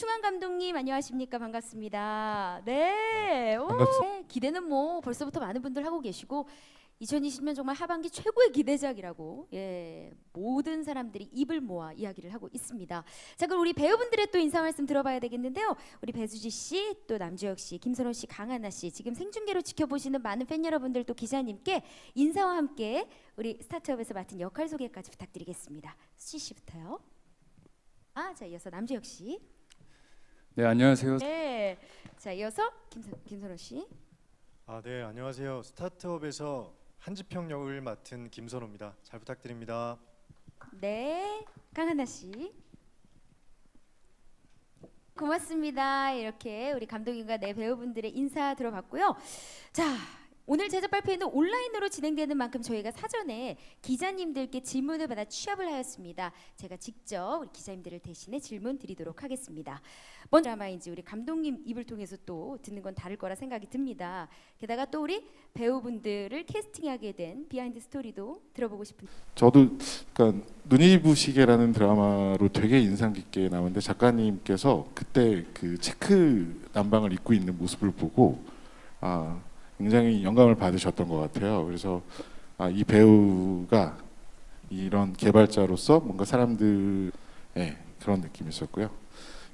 충한 감독님 안녕하십니까 반갑습니다. 네, 오, 반갑습니다. 네, 기대는 뭐 벌써부터 많은 분들 하고 계시고 2020년 정말 하반기 최고의 기대작이라고 예 모든 사람들이 입을 모아 이야기를 하고 있습니다. 자 그럼 우리 배우분들의 또 인사 말씀 들어봐야 되겠는데요. 우리 배수지 씨, 또 남주혁 씨, 김선호 씨, 강하나 씨 지금 생중계로 지켜보시는 많은 팬 여러분들 또 기자님께 인사와 함께 우리 스타트업에서 맡은 역할 소개까지 부탁드리겠습니다. 수지 씨부터요. 아, 자 이어서 남주혁 씨. 네 안녕하세요. 네. 자 이어서 김선 김선호 씨. 아, 네, 안녕하세요. 스타트업에서 한지평 역을 맡은 김선호입니다. 잘 부탁드립니다. 네. 강하나 씨. 고맙습니다. 이렇게 우리 감독님과 내 배우분들의 인사 들어봤고요. 자, 오늘 제작 발표회는 온라인으로 진행되는 만큼 저희가 사전에 기자님들께 질문을 받아 취합을 하였습니다. 제가 직접 기자님들을 대신해 질문 드리도록 하겠습니다. 먼저 드라마인지 우리 감독님 입을 통해서 또 듣는 건 다를 거라 생각이 듭니다. 게다가 또 우리 배우분들을 캐스팅하게 된 비하인드 스토리도 들어보고 싶은 저도 그러니까 눈이 부시게라는 드라마로 되게 인상 깊게 나오는데 작가님께서 그때 그 체크 남방을 입고 있는 모습을 보고 아 굉장히 영감을 받으셨던 것 같아요. 그래서 아, 이 배우가 이런 개발자로서 뭔가 사람들의 그런 느낌이 있었고요.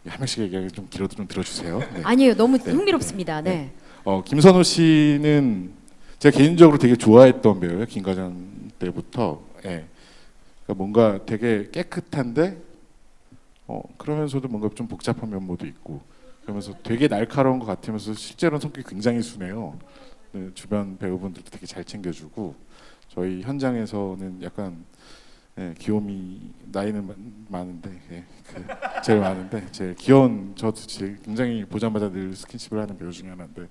한 명씩 얘기하기 좀 길어도 좀 들어주세요. 네. 아니에요. 너무 네. 흥미롭습니다. 네. 네. 어, 김선호 씨는 제가 개인적으로 되게 좋아했던 배우예요. 김과장 때부터. 예. 그러니까 뭔가 되게 깨끗한데 어, 그러면서도 뭔가 좀 복잡한 면모도 있고 그러면서 되게 날카로운 것 같으면서 실제로는 성격이 굉장히 순해요. 네, 주변 배우분들도 되게 잘 챙겨주고 저희 현장에서는 약간 예, 귀요미 나이는 많- 많은데 예, 그 제일 많은데 제일 귀여운 저도 제일 굉장히 보자마자 늘 스킨십을 하는 배우 중에 하나인데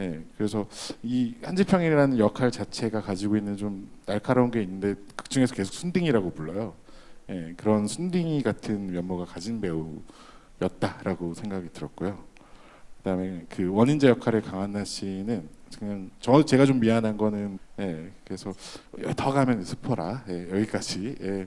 예, 그래서 이 한지평이라는 역할 자체가 가지고 있는 좀 날카로운 게 있는데 극 중에서 계속 순딩이라고 불러요. 예, 그런 순딩이 같은 면모가 가진 배우였다라고 생각이 들었고요. 그다음에 그 원인자 역할의 강한나 씨는 그냥 저 제가 좀 미안한 거는 예, 그래서 더 가면 스포라. 예, 여기까지. 예,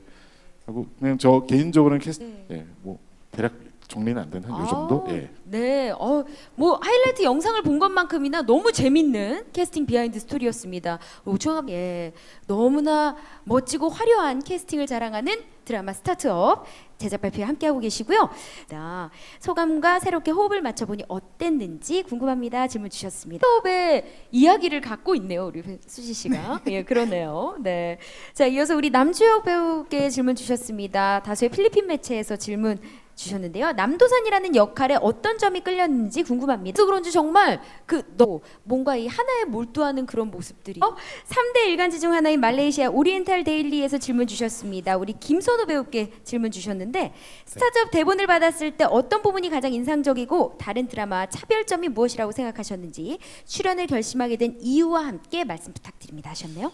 하고 그냥 저 개인적으로는 캐스 네. 예, 뭐 대략 정리는 안 되는 한요 정도 예. 네. 어, 뭐 하이라이트 영상을 본 것만큼이나 너무 재밌는 캐스팅 비하인드 스토리였습니다. 우주함 예. 너무나 멋지고 화려한 캐스팅을 자랑하는 드라마 스타트업 제작 발표에 함께하고 계시고요. 자, 소감과 새롭게 호흡을 맞춰보니 어땠는지 궁금합니다. 질문 주셨습니다. 스타트업의 이야기를 갖고 있네요, 우리 수지 씨가. 예, 그러네요. 네. 자, 이어서 우리 남주혁 배우께 질문 주셨습니다. 다수의 필리핀 매체에서 질문 주셨는데요. 남도산이라는 역할에 어떤 점이 끌렸는지 궁금합니다. 그래서 그런지 정말 그 너 뭔가 이 하나에 몰두하는 그런 모습들이 어? 3대 일간지 중 하나인 말레이시아 오리엔탈 데일리에서 질문 주셨습니다. 우리 김선우 배우께 질문 주셨는데 스타트업 대본을 받았을 때 어떤 부분이 가장 인상적이고 다른 드라마와 차별점이 무엇이라고 생각하셨는지 출연을 결심하게 된 이유와 함께 말씀 부탁드립니다 하셨네요.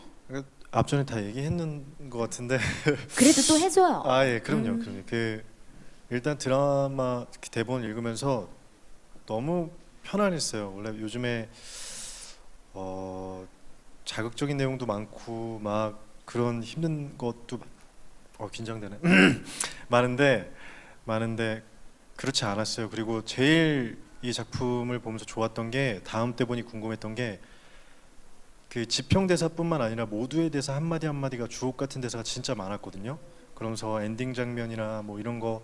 앞전에 다 얘기했는 것 같은데 그래도 또 해줘요. 아, 예, 그럼요. 음. 그럼요. 그 일단 드라마 대본 읽으면서 너무 편안했어요. 원래 요즘에 어, 자극적인 내용도 많고 막 그런 힘든 것도 많- 어, 긴장되네. 많은데 많은데 그렇지 않았어요. 그리고 제일 이 작품을 보면서 좋았던 게 다음 대본이 궁금했던 게 그 지평 대사뿐만 아니라 모두의 대사 한 마디 한 마디가 주옥 같은 대사가 진짜 많았거든요. 그러면서 엔딩 장면이나 뭐 이런 거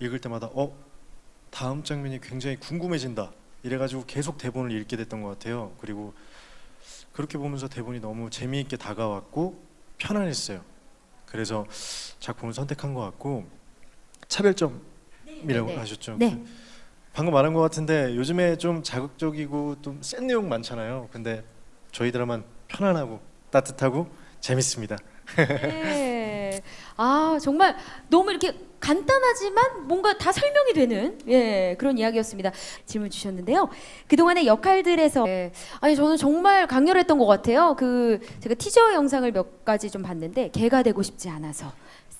읽을 때마다 어 다음 장면이 굉장히 궁금해진다. 이래가지고 계속 대본을 읽게 됐던 것 같아요. 그리고 그렇게 보면서 대본이 너무 재미있게 다가왔고 편안했어요. 그래서 작품을 선택한 것 같고 차별점이라고 네, 네. 하셨죠. 네. 방금 말한 것 같은데 요즘에 좀 자극적이고 좀 센 내용 많잖아요. 근데 저희 드라마는 편안하고 따뜻하고 재밌습니다. 네. 아 정말 너무 이렇게 간단하지만 뭔가 다 설명이 되는 예 그런 이야기였습니다. 질문 주셨는데요. 그 동안의 역할들에서 예, 아니 저는 정말 강렬했던 것 같아요. 그 제가 티저 영상을 몇 가지 좀 봤는데 개가 되고 싶지 않아서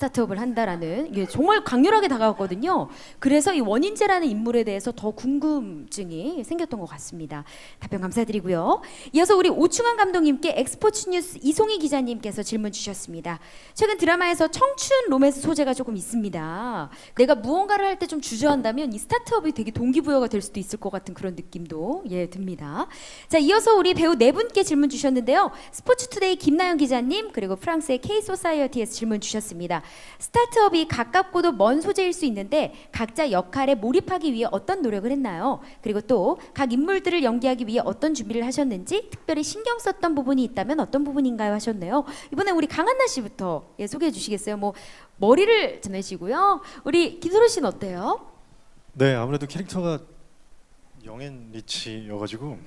스타트업을 한다라는 이게 정말 강렬하게 다가왔거든요. 그래서 이 원인재라는 인물에 대해서 더 궁금증이 생겼던 것 같습니다. 답변 감사드리고요. 이어서 우리 오충환 감독님께 엑스포츠 뉴스 이송희 기자님께서 질문 주셨습니다. 최근 드라마에서 청춘 로맨스 소재가 조금 있습니다. 내가 무언가를 할 때 좀 주저한다면 이 스타트업이 되게 동기부여가 될 수도 있을 것 같은 그런 느낌도 예 듭니다. 자 이어서 우리 배우 네 분께 질문 주셨는데요. 스포츠투데이 김나영 기자님 그리고 프랑스의 K 소사이어티에서 질문 주셨습니다. 스타트업이 가깝고도 먼 소재일 수 있는데 각자 역할에 몰입하기 위해 어떤 노력을 했나요? 그리고 또 각 인물들을 연기하기 위해 어떤 준비를 하셨는지 특별히 신경 썼던 부분이 있다면 어떤 부분인가요? 하셨네요. 이번에 우리 강한나 씨부터 예, 소개해 주시겠어요? 뭐 머리를 전해시고요. 우리 김소로 씨는 어때요? 네, 아무래도 캐릭터가 영앤 리치여가지고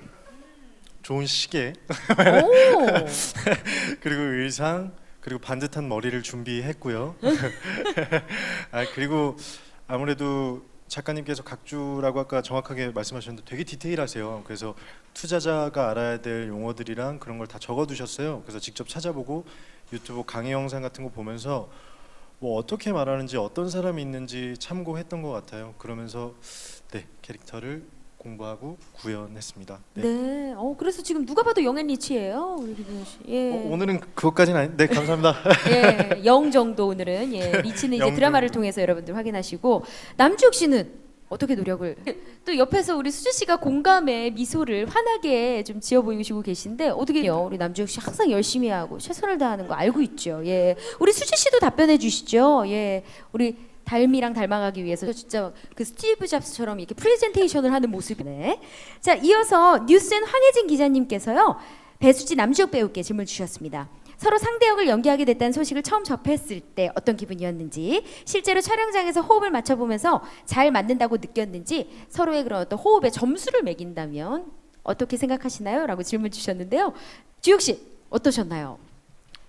좋은 시계 오, 그리고 의상 그리고 반듯한 머리를 준비했고요. 아 그리고 아무래도 작가님께서 각주라고 아까 정확하게 말씀하셨는데 되게 디테일하세요. 그래서 투자자가 알아야 될 용어들이랑 그런 걸 다 적어두셨어요. 그래서 직접 찾아보고 유튜브 강의 영상 같은 거 보면서 뭐 어떻게 말하는지 어떤 사람이 있는지 참고했던 것 같아요. 그러면서 네 캐릭터를 공부하고 구현했습니다. 네. 네. 어 그래서 지금 누가 봐도 영앤 리치예요, 우리 김소로 씨. 예. 어, 오늘은 그것까지는 아니. 네 감사합니다. 예, 영 정도 오늘은 예, 리치는 이제 영 드라마를 정도. 통해서 여러분들 확인하시고 남주혁 씨는 어떻게 노력을 또 옆에서 우리 수지 씨가 공감의 미소를 환하게 좀 지어 보이시고 계신데 어떻게요? 우리 남주혁 씨 항상 열심히 하고 최선을 다하는 거 알고 있죠. 예, 우리 수지 씨도 답변해 주시죠. 예, 우리 달미랑 닮아가기 위해서 진짜 그 스티브 잡스처럼 이렇게 프레젠테이션을 하는 모습이네. 자, 이어서 뉴스엔 황혜진 기자님께서요. 배수지 남주혁 배우께 질문 주셨습니다. 서로 상대 역을 연기하게 됐다는 소식을 처음 접했을 때 어떤 기분이었는지, 실제로 촬영장에서 호흡을 맞춰보면서 잘 맞는다고 느꼈는지, 서로의 그런 어떤 호흡에 점수를 매긴다면 어떻게 생각하시나요? 라고 질문 주셨는데요. 주혁 씨 어떠셨나요?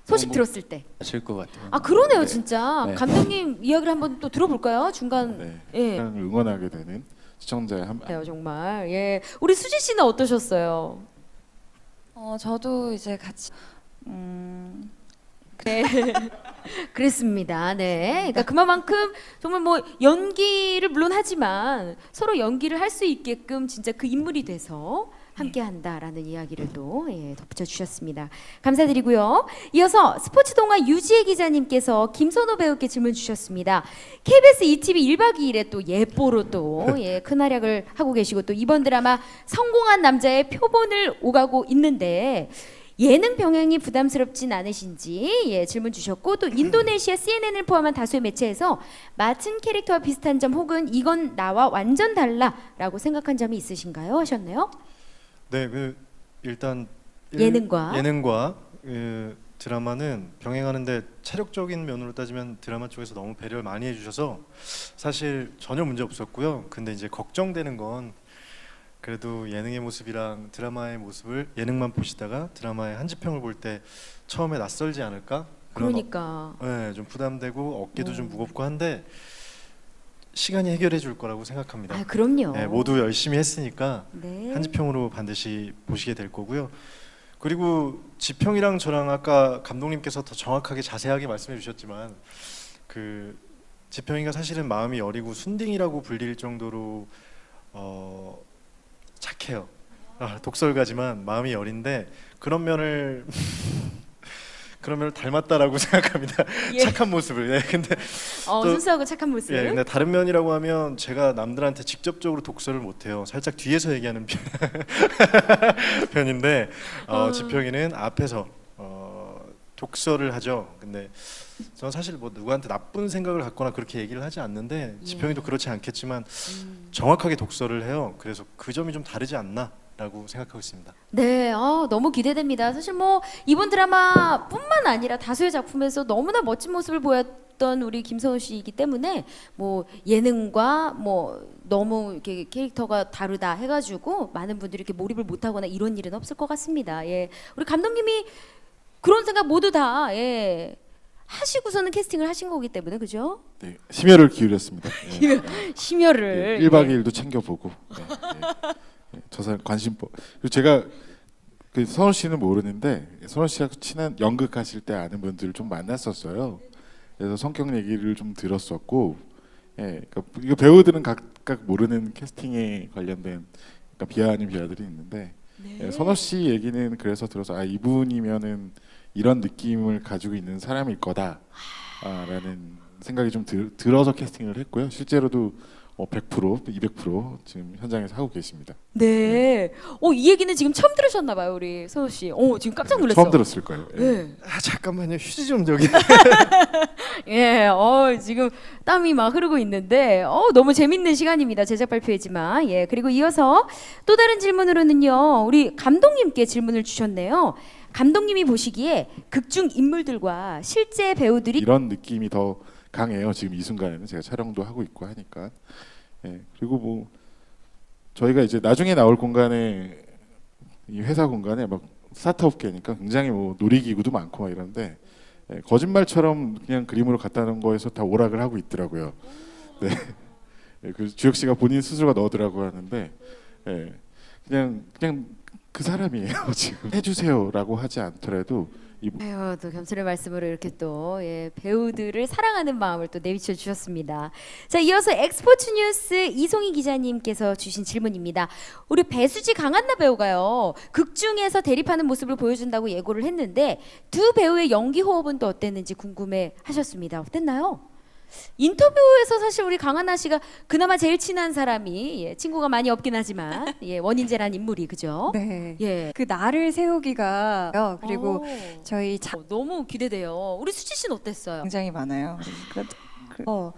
소식 어, 뭐- 들었을 때. 아실 것 같아요. 아 그러네요 네. 진짜 네. 감독님 이야기를 한번 또 들어볼까요 중간 네. 예 그냥 응원하게 되는 시청자의 한요 정말 예 우리 수지 씨는 어떠셨어요 어, 저도 이제 같이 음, 네 그랬습니다 네 그러니까 그만큼 정말 뭐 연기를 물론 하지만 서로 연기를 할 수 있게끔 진짜 그 인물이 돼서 함께 한다라는 이야기를 또 예, 덧붙여 주셨습니다. 감사드리고요. 이어서 스포츠 동화 유지혜 기자님께서 김선호 배우께 질문 주셨습니다. KBS ETV 1박 2일에 또 예뽀로 또 예, 큰 활약을 하고 계시고 또 이번 드라마 성공한 남자의 표본을 오가고 있는데 예능 병행이 부담스럽진 않으신지 예, 질문 주셨고 또 인도네시아 CNN을 포함한 다수의 매체에서 맡은 캐릭터와 비슷한 점 혹은 이건 나와 완전 달라라고 생각한 점이 있으신가요? 하셨네요. 네, 그 일단 일- 예능과? 예능과 그 드라마는 병행하는데 체력적인 면으로 따지면 드라마 쪽에서 너무 배려를 많이 해주셔서 사실 전혀 문제 없었고요. 근데 이제 걱정되는 건 그래도 예능의 모습이랑 드라마의 모습을 예능만 보시다가 드라마의 한지평을 볼 때 처음에 낯설지 않을까? 그런 그러니까 어, 네, 좀 부담되고 어깨도 좀 음. 무겁고 한데 시간이 해결해 줄 거라고 생각합니다. 아 그럼요. 네, 모두 열심히 했으니까 네. 한지평으로 반드시 보시게 될 거고요. 그리고 지평이랑 저랑 아까 감독님께서 더 정확하게 자세하게 말씀해 주셨지만 그 지평이가 사실은 마음이 여리고 순딩이라고 불릴 정도로 어 착해요. 아, 독설가지만 마음이 여린데 그런 면을 그런 면을 닮았다라고 생각합니다. 예. 착한 모습을. 네, 근데 어, 또- 순수하고 착한 모습. 예, 근데 다른 면이라고 하면 제가 남들한테 직접적으로 독설을 못해요. 살짝 뒤에서 얘기하는 편, 편인데 어, 어. 지평이는 앞에서 어, 독설을 하죠. 근데 저는 사실 뭐 누구한테 나쁜 생각을 갖거나 그렇게 얘기를 하지 않는데 지평이도 예. 그렇지 않겠지만 음. 정확하게 독설을 해요. 그래서 그 점이 좀 다르지 않나 라고 생각하고 있습니다. 네, 아, 너무 기대됩니다. 사실 뭐 이번 드라마뿐만 아니라 다수의 작품에서 너무나 멋진 모습을 보였던 우리 김선호 씨이기 때문에 뭐 예능과 뭐 너무 이렇게 캐릭터가 다르다 해가지고 많은 분들이 이렇게 몰입을 못하거나 이런 일은 없을 것 같습니다. 예, 우리 감독님이 그런 생각 모두 다 예. 하시고서는 캐스팅을 하신 거기 때문에 그죠? 네, 심혈을 기울였습니다. 예. 심혈을 예, 1박 예. 2일도 챙겨보고 네, 예. 예, 저 사람 관심법 그리고 제가 그 선호 씨는 모르는데 선호 씨랑 친한 연극 하실 때 아는 분들을 좀 만났었어요. 그래서 성격 얘기를 좀 들었었고, 예, 그러니까 이거 배우들은 각각 모르는 캐스팅에 관련된 그러니까 비하 아닌 비하들이 있는데 네. 예, 선호 씨 얘기는 그래서 들어서 아 이분이면은 이런 느낌을 가지고 있는 사람일 거다라는 생각이 좀 들, 들어서 캐스팅을 했고요. 실제로도 어, 100% 200% 지금 현장에서 하고 계십니다. 네. 어, 이 얘기는 지금 처음 들으셨나 봐요, 우리 선호 씨. 어, 지금 깜짝 놀랐어요. 처음 들었을 거예요. 예. 네. 아 잠깐만요 휴지 좀 저기. 예, 어, 지금 땀이 막 흐르고 있는데, 어, 너무 재밌는 시간입니다. 제작 발표회지만. 예, 그리고 이어서 또 다른 질문으로는요, 우리 감독님께 질문을 주셨네요. 감독님이 보시기에 극중 인물들과 실제 배우들이 이런 느낌이 더 강해요. 지금 이 순간에는 제가 촬영도 하고 있고 하니까. 예. 그리고 뭐 저희가 이제 나중에 나올 공간에 이 회사 공간에 막 스타트업계니까 굉장히 뭐 놀이기구도 많고 막 이런데 예, 거짓말처럼 그냥 그림으로 놓은 거에서 다 오락을 하고 있더라고요. 네. 예, 그 주혁 씨가 본인 스스로가 넣으더라고 하는데 예, 그냥 그냥 그 사람이에요 지금 해주세요라고 하지 않더라도 이 아유, 또 겸손의 말씀으로 이렇게 또 예, 배우들을 사랑하는 마음을 또 내비쳐 주셨습니다. 자, 이어서 엑스포츠 뉴스 이송희 기자님께서 주신 질문입니다. 우리 배수지 강한나 배우가요. 극 중에서 대립하는 모습을 보여준다고 예고를 했는데 두 배우의 연기 호흡은 또 어땠는지 궁금해 하셨습니다. 어땠나요? 인터뷰에서 사실 우리 강한나 씨가 그나마 제일 친한 사람이 예, 친구가 많이 없긴 하지만 예, 원인재란 인물이 그죠? 네. 예. 그 나를 세우기가 그리고 오. 저희 자 어, 너무 기대돼요. 우리 수지 씨는 어땠어요? 굉장히 많아요. 그래서 어,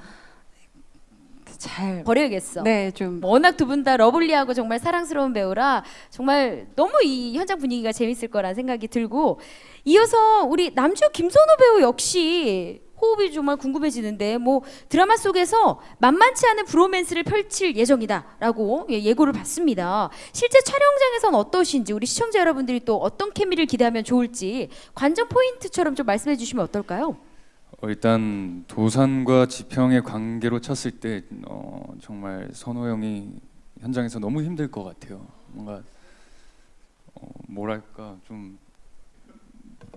잘 버려야겠어. 네, 좀 워낙 두 분 다 러블리하고 정말 사랑스러운 배우라 정말 너무 이 현장 분위기가 재밌을 거란 생각이 들고 이어서 우리 남주 김선호 배우 역시 호흡이 정말 궁금해지는데 뭐 드라마 속에서 만만치 않은 브로맨스를 펼칠 예정이다라고 예, 예고를 받습니다. 실제 촬영장에선 어떠신지 우리 시청자 여러분들이 또 어떤 케미를 기대하면 좋을지 관전 포인트처럼 좀 말씀해 주시면 어떨까요? 어, 일단 도산과 지평의 관계로 쳤을 때 어, 정말 선호 형이 현장에서 너무 힘들 것 같아요. 뭔가 어, 뭐랄까 좀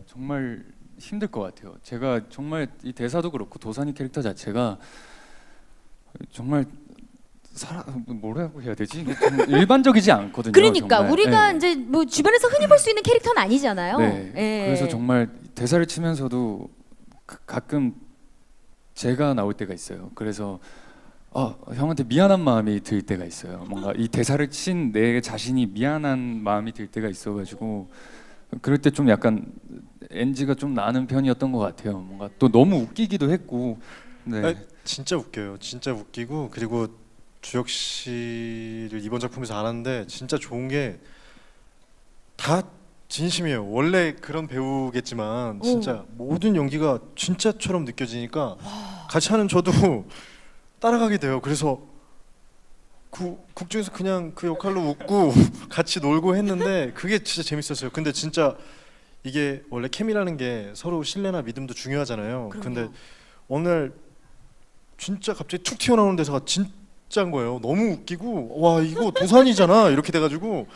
정말 힘들 것 같아요. 제가 정말 이 대사도 그렇고 도산이 캐릭터 자체가 정말 살아 뭐라고 해야 되지? 좀 일반적이지 않거든요. 그러니까 정말. 우리가 네. 이제 뭐 주변에서 흔히 볼 수 있는 캐릭터는 아니잖아요. 네. 예. 그래서 정말 대사를 치면서도 가- 가끔 제가 나올 때가 있어요. 그래서 아, 형한테 미안한 마음이 들 때가 있어요. 뭔가 이 대사를 친 내 자신이 미안한 마음이 들 때가 있어가지고 그럴 때 좀 약간 NG가 좀 나는 편이었던 것 같아요. 뭔가 또 너무 웃기기도 했고. 네. 아니, 진짜 웃겨요. 진짜 웃기고 그리고 주혁 씨를 이번 작품에서 알았는데 진짜 좋은 게 다 진심이에요. 원래 그런 배우겠지만 진짜 모든 연기가 진짜처럼 느껴지니까 같이 하는 저도 따라가게 돼요. 그래서 그 국중에서 그냥 그 역할로 웃고 같이 놀고 했는데 그게 진짜 재밌었어요. 근데 진짜 이게 원래 케미라는 게 서로 신뢰나 믿음도 중요하잖아요. 그럼요. 근데 오늘 진짜 갑자기 툭 튀어나오는 대사가 진짜인 거예요. 너무 웃기고 와 이거 도산이잖아 이렇게 돼가지고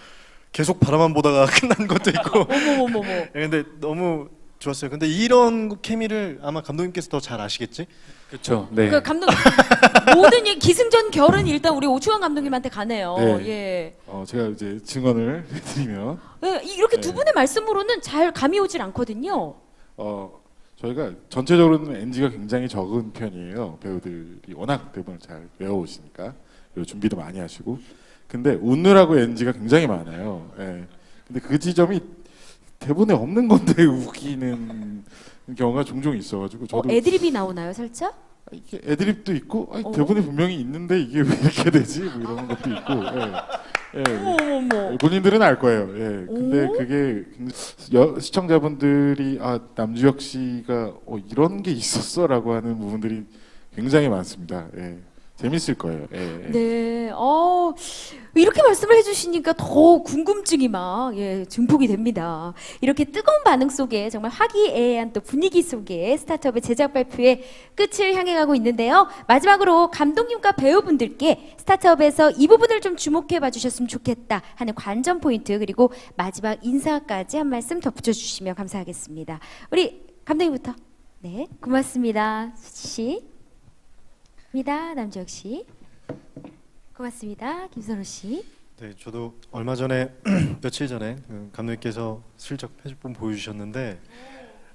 계속 바라만 보다가 끝난 것도 있고. 어머머머머. 예, 근데 너무 좋았어요. 근데 이런 케미를 아마 감독님께서 더 잘 아시겠지? 그렇죠. 네. 그 감독 모든 이 기승전 결은 일단 우리 오충환 감독님한테 가네요. 네. 예. 어, 제가 이제 증언을 해드리면 예, 이렇게 두 네. 분의 말씀으로는 잘 감이 오질 않거든요. 어, 저희가 전체적으로는 NG가 굉장히 적은 편이에요. 배우들이 워낙 대본을 잘 외워오시니까 그리고 준비도 많이 하시고. 근데 웃느라고 NG가 굉장히 많아요. 예. 근데 그 지점이 대본에 없는 건데 웃기는 경우가 종종 있어가지고 어, 저도 애드립이 나오나요, 살짝? 이게 애드립도 있고 아니, 어. 대본에 분명히 있는데 이게 왜 이렇게 되지? 뭐 이런 것도 있고. 예. 예. 본인들은 알 거예요. 예. 근데 오? 그게 여, 시청자분들이 아 남주혁 씨가 어, 이런 게 있었어라고 하는 부분들이 굉장히 많습니다. 예. 재밌을 거예요. 예. 네. 어, 이렇게 말씀을 해주시니까 더 궁금증이 막, 예, 증폭이 됩니다. 이렇게 뜨거운 반응 속에 정말 화기애애한 또 분위기 속에 스타트업의 제작 발표의 끝을 향해 가고 있는데요. 마지막으로 감독님과 배우분들께 스타트업에서 이 부분을 좀 주목해 봐 주셨으면 좋겠다 하는 관전 포인트 그리고 마지막 인사까지 한 말씀 덧붙여 주시면 감사하겠습니다. 우리 감독님부터. 네, 고맙습니다. 수지 씨. 입니다. 남주혁 씨. 고맙습니다. 김선호 씨. 네, 저도 얼마 전에 며칠 전에 그 감독님께서 슬쩍 편집본 보여주셨는데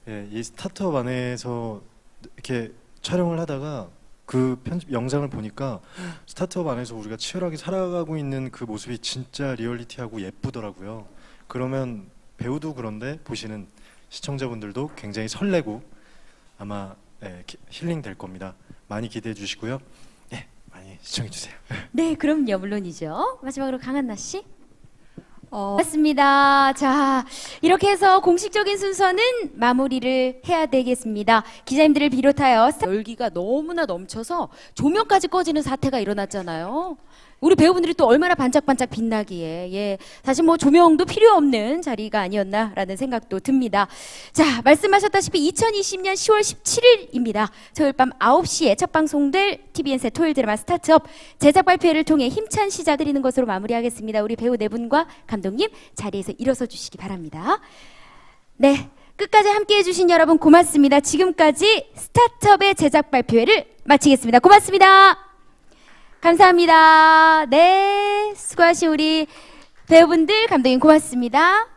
예, 이 스타트업 안에서 이렇게 촬영을 하다가 그 편집 영상을 보니까 스타트업 안에서 우리가 치열하게 살아가고 있는 그 모습이 진짜 리얼리티하고 예쁘더라고요. 그러면 배우도 그런데 보시는 시청자분들도 굉장히 설레고 아마 예, 기- 힐링 될 겁니다. 많이 기대해 주시고요. 예, 많이 시청해 주세요. 네, 그럼요. 물론이죠. 마지막으로 강한나 씨. 어, 맞습니다. 자, 이렇게 해서 공식적인 순서는 마무리를 해야 되겠습니다. 기자님들을 비롯하여 스타- 열기가 너무나 넘쳐서 조명까지 꺼지는 사태가 일어났잖아요. 우리 배우분들이 또 얼마나 반짝반짝 빛나기에 예 사실 뭐 조명도 필요 없는 자리가 아니었나라는 생각도 듭니다. 자 말씀하셨다시피 2020년 10월 17일입니다. 토요일 밤 9시에 첫 방송될 TBN의 토요일 드라마 스타트업 제작 발표회를 통해 힘찬 시작 드리는 것으로 마무리하겠습니다. 우리 배우 네 분과 감독님 자리에서 일어서 주시기 바랍니다. 네. 끝까지 함께 해주신 여러분 고맙습니다. 지금까지 스타트업의 제작 발표회를 마치겠습니다. 고맙습니다. 감사합니다. 네. 수고하신 우리 배우분들, 감독님 고맙습니다.